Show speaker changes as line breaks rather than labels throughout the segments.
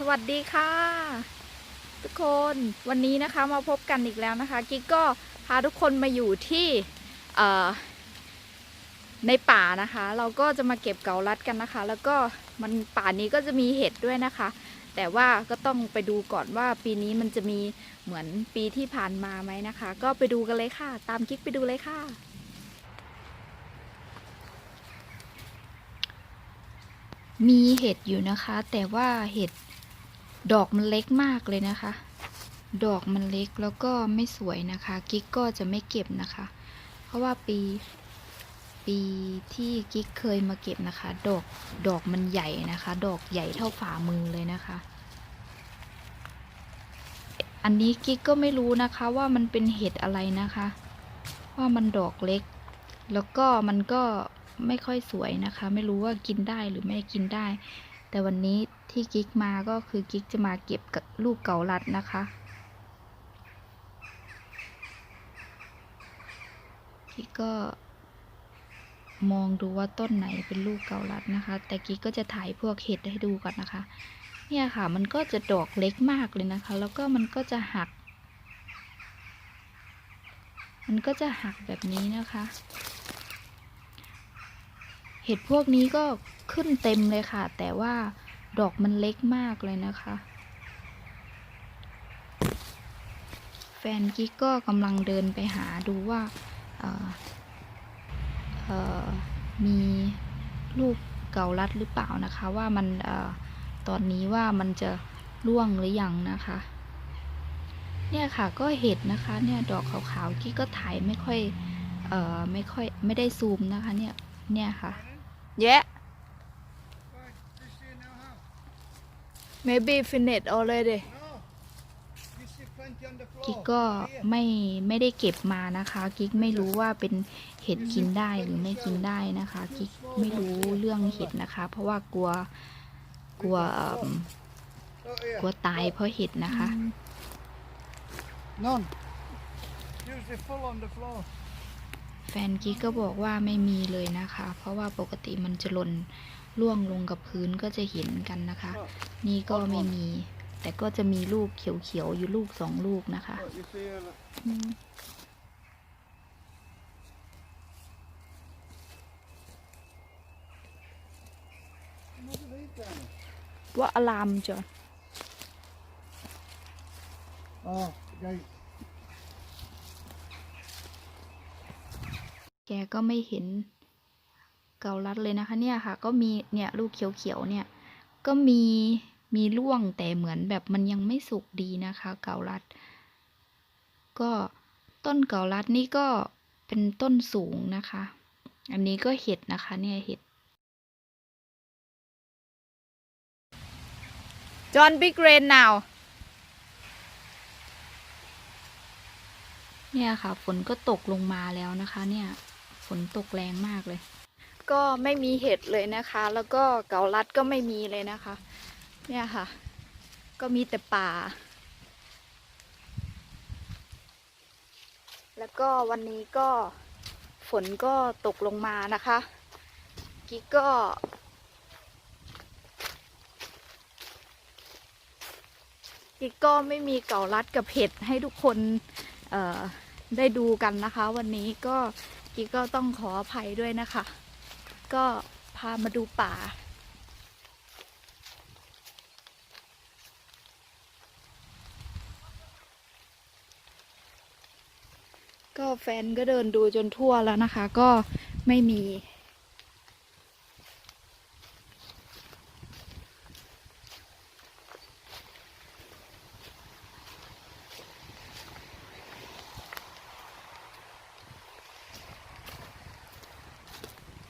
สวัสดีค่ะ ทุกคนวันนี้นะคะมาพบกันอีกแล้วนะคะ กิ๊กก็พาทุกคนมาอยู่ที่ในป่านะคะ เราก็จะมาเก็บเกาลัดกันนะคะ แล้วก็มันป่านี้ก็จะมีเห็ดด้วยนะคะ แต่ว่าก็ต้องไปดูก่อนว่าปีนี้มันจะมีเหมือนปีที่ผ่านมาไหมนะคะ ก็ไปดูกันเลยค่ะ ตามกิ๊กไปดูเลยค่ะมีเห็ดอยู่นะคะ แต่ว่าเห็ด ดอกมันเล็กมากเลยนะคะ ดอกมันเล็กแล้วก็ไม่สวยนะคะ กิ๊กก็จะไม่เก็บนะคะ เพราะว่าปีปีที่กิ๊กเคยมาเก็บนะคะ ดอกดอกมันใหญ่นะคะ ดอกใหญ่เท่าฝ่ามือเลยนะคะ อันนี้กิ๊กก็ไม่รู้นะคะว่ามันเป็นเห็ดอะไรนะคะ ว่ามันดอกเล็ก แล้วก็มันก็ไม่ค่อยสวยนะคะ ไม่รู้ว่ากินได้หรือไม่กินได้ แต่วันนี้ ที่กิ๊กมาก็คือกิ๊กจะมาเก็บกับลูกเกาลัดนะคะ กิ๊กก็มองดูว่าต้นไหนเป็นลูกเกาลัดนะคะ แต่กิ๊กก็จะถ่ายพวกเห็ดให้ดูก่อนนะคะ เนี่ยค่ะ มันก็จะดอกเล็กมากเลยนะคะ แล้วก็มันก็จะหัก มันก็จะหักแบบนี้นะคะ เห็ดพวกนี้ก็ขึ้นเต็มเลยค่ะ แต่ว่า ดอกมันเล็กมากเลยนะคะ แฟนกิ๊กก็กำลังเดินไปหาดูว่ามีลูกเกาลัดหรือเปล่านะคะ ว่ามันอตอนนี้ว่ามันจะร่วงหรือยังนะคะ เนี่ยค่ะก็เห็ดนะคะเนี่ยดอกขาวๆกิ๊กก็ถ่ายไม่ค่อยเอ่อไม่ค่อยไม่ได้ซูมนะคะเนี่ยเนี่ยค่ะ Yeah. Maybe finished already. กิ๊กก็ไม่ไม่ได้เก็บมานะคะ กิ๊กไม่รู้ว่าเป็นเห็ดกินได้หรือไม่กินได้นะคะ กิ๊กไม่รู้เรื่องเห็ดนะคะ เพราะว่ากลัวกลัวเอิ่มกลัวตายเพราะเห็ดนะคะ
None. Usually full on the floor.
แฟนกิ๊กก็บอกว่าไม่มีเลยนะคะ เพราะว่าปกติมันจะหล่น ร่วงลงกับพื้นก็จะเห็นกันนะคะ นี่ก็ไม่มี แต่ก็จะมีลูกเขียวๆอยู่ลูกสองลูกนะคะ
Look, you see her, look.
อืม
What are these down?
ว่าอลามจอน
Oh, gate.
แกก็ไม่เห็น เกาลัดเลยนะคะเนี่ยค่ะ ก็มีเนี่ยลูกเขียวๆเนี่ยก็มีมีร่วงแต่เหมือนแบบมันยังไม่สุกดีนะคะ เกาลัด ก็ต้นเกาลัดนี่ก็เป็นต้นสูงนะคะ อันนี้ก็เห็ดนะคะเนี่ยเห็ดจอห์นบิ๊กเรน now เนี่ยค่ะ ฝนก็ตกลงมาแล้วนะคะ เนี่ย ฝนตกแรงมากเลย ก็ไม่มีเห็ดเลยนะคะ แล้วก็เกาลัดก็ไม่มีเลยนะคะ เนี่ยค่ะ ก็มีแต่ป่า แล้วก็วันนี้ก็ฝนก็ตกลงมานะคะ กิ๊กก็กิ๊กก็ไม่มีเกาลัดกับเห็ดให้ทุกคนได้ดูกันนะคะ วันนี้ก็กิ๊กก็ต้องขออภัยด้วยนะคะ ก็พามาดูป่า ก็แฟนก็เดินดูจนทั่วแล้วนะคะ ก็ไม่มี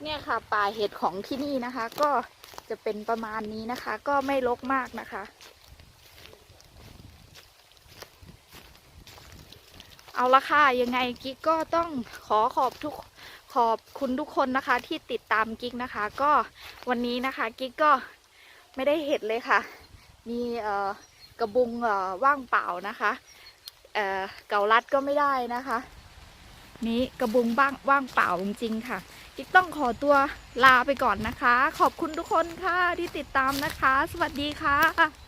เนี่ยค่ะป่าเห็ดของที่นี่นะคะ ก็จะเป็นประมาณนี้นะคะ ก็ไม่รกมากนะคะ เอาละค่ะยังไงกิ๊กก็ต้องขอขอบทุกขอบคุณทุกคนนะคะ ที่ติดตามกิ๊กนะคะ ก็วันนี้นะคะ กิ๊กก็ไม่ได้เห็ดเลยค่ะ มีเอ่อกระบุงเอ่อว่างเปล่านะคะเอ่อเกาลัดก็ไม่ได้นะคะ นี้กระบุงบ้างว่างเปล่าจริงๆค่ะกิ๊กต้องขอตัวลาไปก่อนนะคะ ขอบคุณทุกคนค่ะที่ติดตามนะคะ สวัสดีค่ะ